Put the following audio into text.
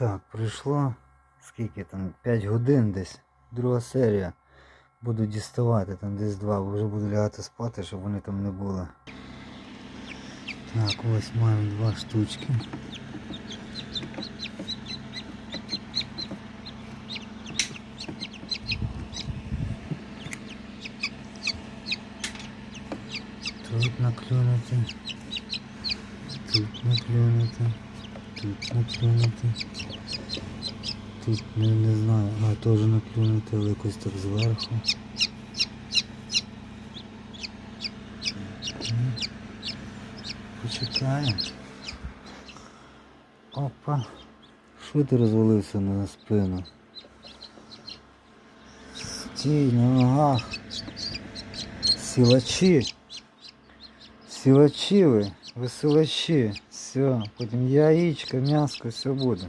Так, пройшло скільки там? 5 годин десь. Друга серія. Буду діставати там десь два, бо вже буду лягати спати, щоб вони там не були. Так, ось маємо два штучки. Тут наклюнути. Тут наклюнути. Тут наклюнути. Тут не, не знаю, а теж наклюнути, але якось так зверху. Почекаємо. Опа. Що ти розвалився на спину? Стій на ногах. Сілачі. Сілачі ви силачі. Все, потім яичко, м'яско, все буде.